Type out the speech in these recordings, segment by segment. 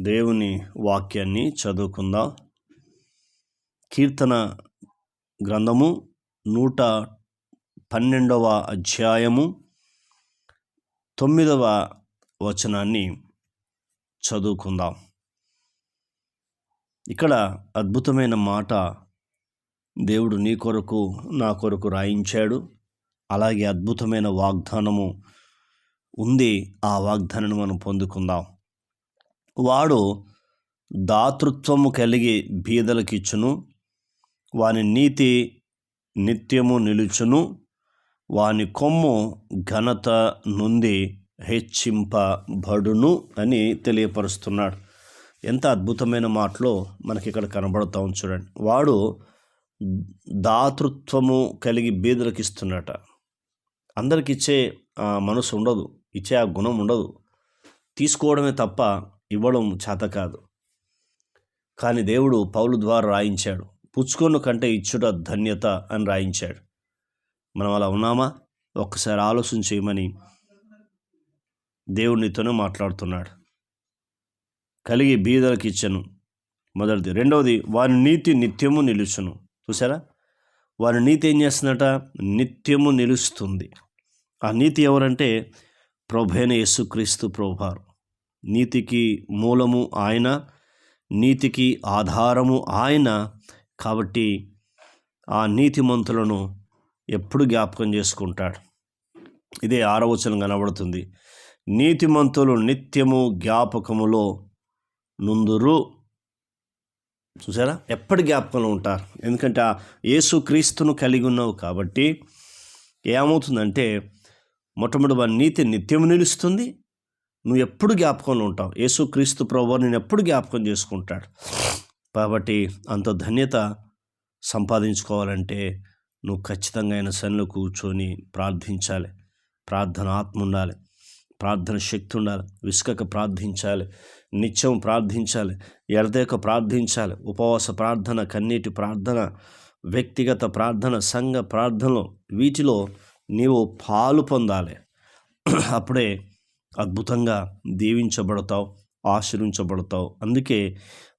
దేవుని వాక్యాన్ని చదువుకుందాం? కీర్తన గ్రంథము నూట పన్నెండవ అధ్యాయము తొమ్మిదవ వచనాన్ని చదువుకుందాం. ఇక్కడ అద్భుతమైన మాట దేవుడు నీ కొరకు నా కొరకు రాయించాడు. అలాగే అద్భుతమైన వాగ్దానము ఉంది. ఆ వాగ్దానాన్ని మనం పొందుకుందాం. వాడు దాతృత్వము కలిగి బీదలకిచ్చును వాని నీతి నిత్యము నిలుచును వాని కొమ్ము ఘనత నుండి హెచ్చింపబడును అని తెలియపరుస్తున్నాడు. ఎంత అద్భుతమైన మాటలో మనకి ఇక్కడ కనబడుతూ చూడండి. వాడు దాతృత్వము కలిగి బీదలకు ఇస్తున్నట అందరికి ఇచ్చే మనసు ఉండదు. ఇచ్చే ఆ గుణం ఉండదు. తీసుకోవడమే తప్ప ఇవ్వడం చేత కాదు. కానీ దేవుడు పౌలు ద్వారా రాయించాడు. పుచ్చుకొను కంటే ఇచ్చుట ధన్యత అని రాయించాడు. మనం అలా ఉన్నామా? ఒక్కసారి ఆలోచన చేయమని దేవుడు నీతోనే మాట్లాడుతున్నాడు. కలిగి బీదలకు ఇచ్చను. మొదటిది. రెండవది వారి నీతి నిత్యము నిలుచును. చూసారా వారి నీతి ఏం చేస్తుందట? నిత్యము నిలుస్తుంది. ఆ నీతి ఎవరంటే ప్రభైన యేసుక్రీస్తు ప్రభువారు. నీతికి మూలము ఆయన నీతికి ఆధారము ఆయన. కాబట్టి ఆ నీతిమంతులను ఎప్పుడు జ్ఞాపకం చేసుకుంటాడు? ఇదే ఆరవచనం కనబడుతుంది. నీతిమంతులు నిత్యము జ్ఞాపకములో నుందురు. చూసారా? ఎప్పటి జ్ఞాపకంలో ఉంటారు? ఎందుకంటే ఆ యేసు క్రీస్తును కలిగి ఉన్నావు కాబట్టి ఏమవుతుందంటే మొట్టమొదటి వారి నీతి నిత్యం నిలుస్తుంది నువ్వు ఎప్పుడు జ్ఞాపకంలో ఉంటావు? యేసు క్రీస్తు ప్రభు నేను ఎప్పుడు జ్ఞాపకం చేసుకుంటాడు? కాబట్టి అంత ధన్యత సంపాదించుకోవాలంటే నువ్వు ఖచ్చితంగా ఆయన సన్నిలో కూర్చొని ప్రార్థించాలి. ప్రార్థన ఆత్మ ఉండాలి. ప్రార్థన శక్తి ఉండాలి. విసుకక ప్రార్థించాలి. నిత్యం ప్రార్థించాలి. ఎడతేక ప్రార్థించాలి. ఉపవాస ప్రార్థన కన్నీటి ప్రార్థన వ్యక్తిగత ప్రార్థన సంఘ ప్రార్థనలు వీటిలో నీవు పాలు పొందాలి. అప్పుడే అద్భుతంగా దీవించబడతావు ఆశ్రయించబడతావు. అందుకే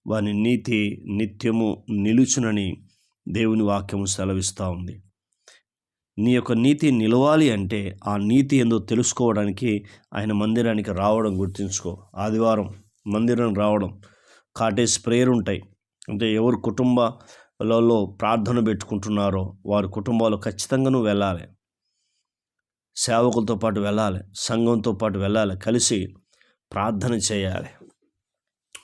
వాని నీతి నిత్యము నిలుచునని దేవుని వాక్యము సెలవిస్తూ ఉంది. నీ యొక్క నీతి నిలవాలి అంటే ఆ నీతి ఏందో తెలుసుకోవడానికి ఆయన మందిరానికి రావడం గుర్తుంచుకో. ఆదివారం మందిరం రావడం కాటేజ్ ప్రేయర్ ఉంటాయి. అంటే ఎవరు కుటుంబాలలో ప్రార్థన పెట్టుకుంటున్నారో వారి కుటుంబాలు ఖచ్చితంగా నువ్వు వెళ్ళాలి. సేవకులతో పాటు వెళ్ళాలి సంఘంతో పాటు వెళ్ళాలి కలిసి ప్రార్థన చేయాలి.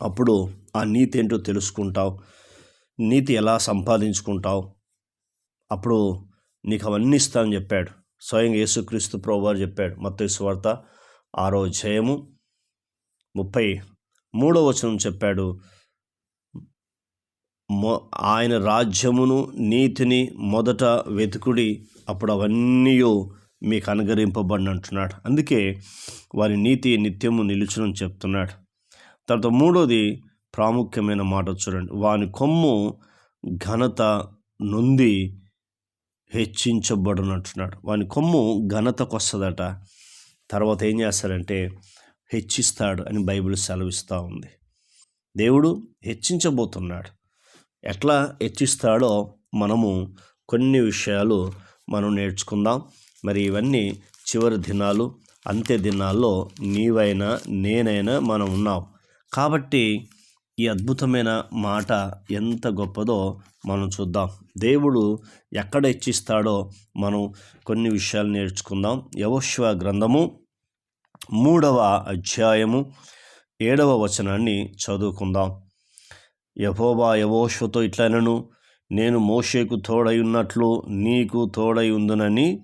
అప్పుడు ఆ నీతి ఏంటో తెలుసుకుంటావు నీతి ఎలా సంపాదించుకుంటావు అప్పుడు నీకు అవన్నీ ఇస్తానని చెప్పాడు. స్వయం యేసుక్రీస్తు ప్రభువారు చెప్పాడు మొత్తం స్వార్త ఆరో జయము ముప్పై మూడో వచనం చెప్పాడు మొ ఆయన రాజ్యమును నీతిని మొదట వెతుకుడి అప్పుడు అవన్నీ మీకు అనుగరింపబడిన అంటున్నాడు. అందుకే వారి నీతి నిత్యము నిలుచునని చెప్తున్నాడు. తర్వాత మూడోది ప్రాముఖ్యమైన మాట చూడండి. వాని కొమ్ము ఘనత నుండి హెచ్చించబడునంటున్నాడు వాని కొమ్ము ఘనతకు వస్తుందట. తర్వాత ఏం చేస్తారంటే హెచ్చిస్తాడు అని బైబిల్ సెలవిస్తూ ఉంది. దేవుడు హెచ్చించబోతున్నాడు. ఎట్లా హెచ్చిస్తాడో మనము కొన్ని విషయాలు మనం నేర్చుకుందాం. మరి ఇవన్నీ చివరి దినాలు అంత్య దినాల్లో నీవైనా నేనైనా మనం ఉన్నాం. కాబట్టి ఈ అద్భుతమైన మాట ఎంత గొప్పదో మనం చూద్దాం. దేవుడు ఎక్కడ ఇచ్చిస్తాడో మనం కొన్ని విషయాలు నేర్చుకుందాం. యవశ్వ గ్రంథము మూడవ అధ్యాయము ఏడవ వచనాన్ని చదువుకుందాం. యహోబా యవోశ్వతో ఇట్లనను నేను మోషేకు తోడై ఉన్నట్లు నీకు తోడై ఉందునని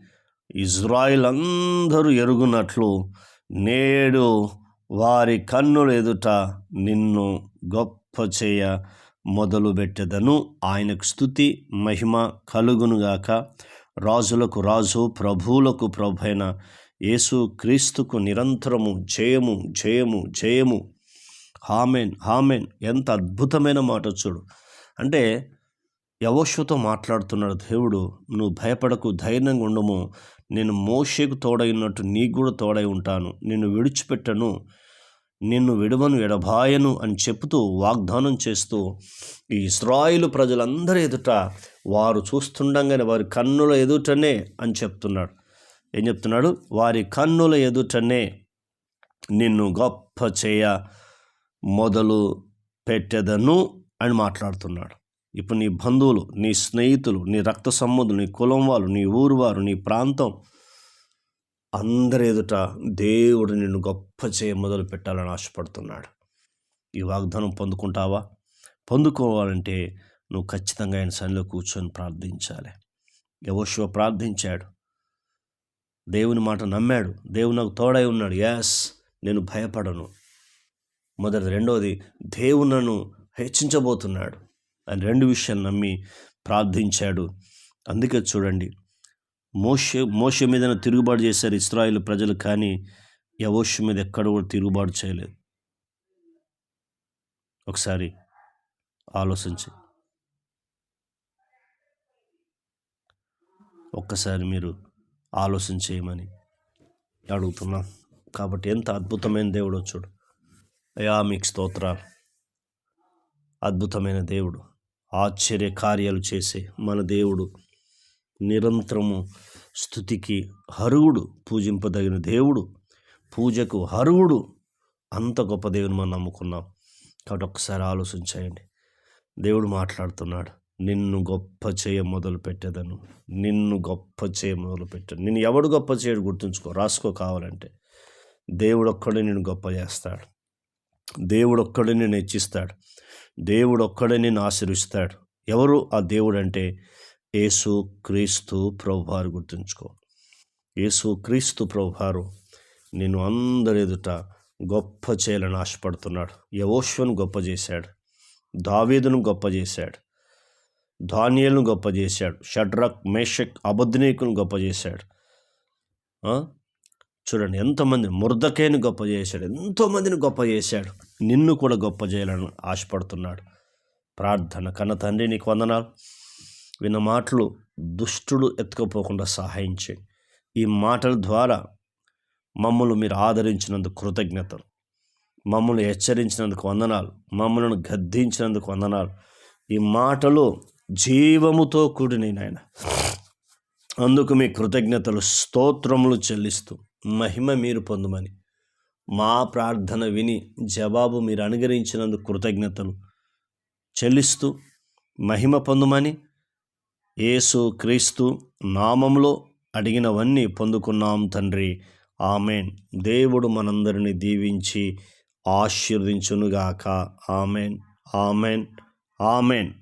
ఇజ్రాయిల్ అందరూ ఎరుగునట్లు నేడు వారి కన్నుల ఎదుట నిన్ను గొప్ప చేయ మొదలుపెట్టెదను ఆయనకు స్థుతి మహిమ కలుగునుగాక రాజులకు రాజు ప్రభువులకు ప్రభైన యేసు క్రీస్తుకు నిరంతరము జయము జయము జయము. హామెన్ హామెన్ ఎంత అద్భుతమైన మాట చూడు. అంటే యవోషుతో మాట్లాడుతున్నాడు దేవుడు. నువ్వు భయపడకు ధైర్యంగా ఉండము. నేను మోషేకు తోడైనట్టు నీకు కూడా తోడై ఉంటాను. నిన్ను విడిచిపెట్టను. నిన్ను విడవను ఎడబాయను అని చెప్తూ వాగ్దానం చేస్తూ ఈ ఇస్రాయిలు ప్రజలందరి ఎదుట వారు చూస్తుండగానే వారి కన్నుల ఎదుటనే అని చెప్తున్నాడు. ఏం చెప్తున్నాడు? వారి కన్నుల ఎదుటనే నిన్ను గొప్ప చేయ మొదలు పెట్టెదను అని మాట్లాడుతున్నాడు. ఇప్పుడు నీ బంధువులు నీ స్నేహితులు నీ రక్త సంబంధులు నీ కులం వాళ్ళు నీ ఊరు వారు నీ ప్రాంతం అందరి ఎదుట దేవుడు నిన్ను గొప్ప చేయ మొదలు పెట్టాలని ఆశపడుతున్నాడు. ఈ వాగ్దానం పొందుకుంటావా? పొందుకోవాలంటే నువ్వు ఖచ్చితంగా ఆయన సన్నిలో కూర్చొని ప్రార్థించాలి. యవోశివ ప్రార్థించాడు. దేవుని మాట నమ్మాడు. దేవుడు నాకు తోడై ఉన్నాడు. యాస్ నేను భయపడను. మొదటి రెండవది దేవుడు నన్ను హెచ్చించబోతున్నాడు. అని రెండు విషయాలు నమ్మి ప్రార్థించాడు. అందుకే చూడండి మోష మోష మీద తిరుగుబాటు చేశారు ఇస్రాయిల్ ప్రజలు కానీ యవోష మీద ఎక్కడ కూడా తిరుగుబాటు చేయలేదు. ఒకసారి ఆలోచించి. ఒక్కసారి మీరు ఆలోచన చేయమని అడుగుతున్నాం. కాబట్టి ఎంత అద్భుతమైన దేవుడు చూడు. అయా మీకు స్తోత్ర అద్భుతమైన దేవుడు. ఆశ్చర్య కార్యాలు చేసే మన దేవుడు నిరంతరము స్థుతికి హరుగుడు పూజింపదగిన దేవుడు పూజకు హరుగుడు అంత గొప్ప దేవుని మనం నమ్ముకున్నాం. కాబట్టి ఒక్కసారి ఆలోచించండి దేవుడు మాట్లాడుతున్నాడు నిన్ను గొప్ప చేయ మొదలు పెట్టేదను నిన్ను గొప్ప చేయ మొదలు పెట్టాను నిన్ను ఎవడు గొప్ప చేయడు గుర్తుంచుకో రాసుకో కావాలంటే. దేవుడు ఒక్కడే నేను గొప్ప చేస్తాడు. దేవుడు ఒక్కడే నేను హెచ్చిస్తాడు. దేవుడు ఒక్కడే నేను ఆశీర్విస్తాడు ఎవరు? ఆ దేవుడు అంటే యేసు క్రీస్తు ప్రభువారు గుర్తుంచుకో. యేసు క్రీస్తు ప్రభువారు నేను అందరి ఎదుట గొప్ప చేయాలని ఆశపడుతున్నాడు యవోష్వను గొప్ప చేశాడు. దావీదును గొప్ప చేశాడు. ధాన్యాలను గొప్ప చేశాడు. షడ్రక్ మేషక్ అబద్నీకును గొప్ప చేశాడు. చూడండి ఎంతమంది మురదకేని గొప్ప చేశాడు ఎంతోమందిని గొప్ప చేశాడు. నిన్ను కూడా గొప్ప చేయాలని ఆశపడుతున్నాడు. ప్రార్థన కన్న తండ్రి నీకు వందనాలు. విన్న మాటలు దుష్టుడు ఎత్తుకపోకుండా సహాయం చేయండి ఈ మాటల ద్వారా మమ్మల్ని మీరు ఆదరించినందుకు కృతజ్ఞతలు. మమ్మల్ని హెచ్చరించినందుకు వందనాలు. మమ్మల్ని గద్దించినందుకు వందనాలు. ఈ మాటలు జీవముతో కూడినాయన అందుకు మీ కృతజ్ఞతలు స్తోత్రములు చెల్లిస్తూ మహిమ మీరు పొందమని. మా ప్రార్థన విని జవాబు మీరు అనుగరించినందుకు కృతజ్ఞతలు. చెల్లిస్తూ మహిమ పొందమని యేసు క్రీస్తు నామంలో అడిగినవన్నీ పొందుకున్నాం తండ్రి. ఆమెన్. దేవుడు మనందరిని దీవించి ఆశీర్వదించునుగాక. ఆమెన్. ఆమెన్. ఆమెన్.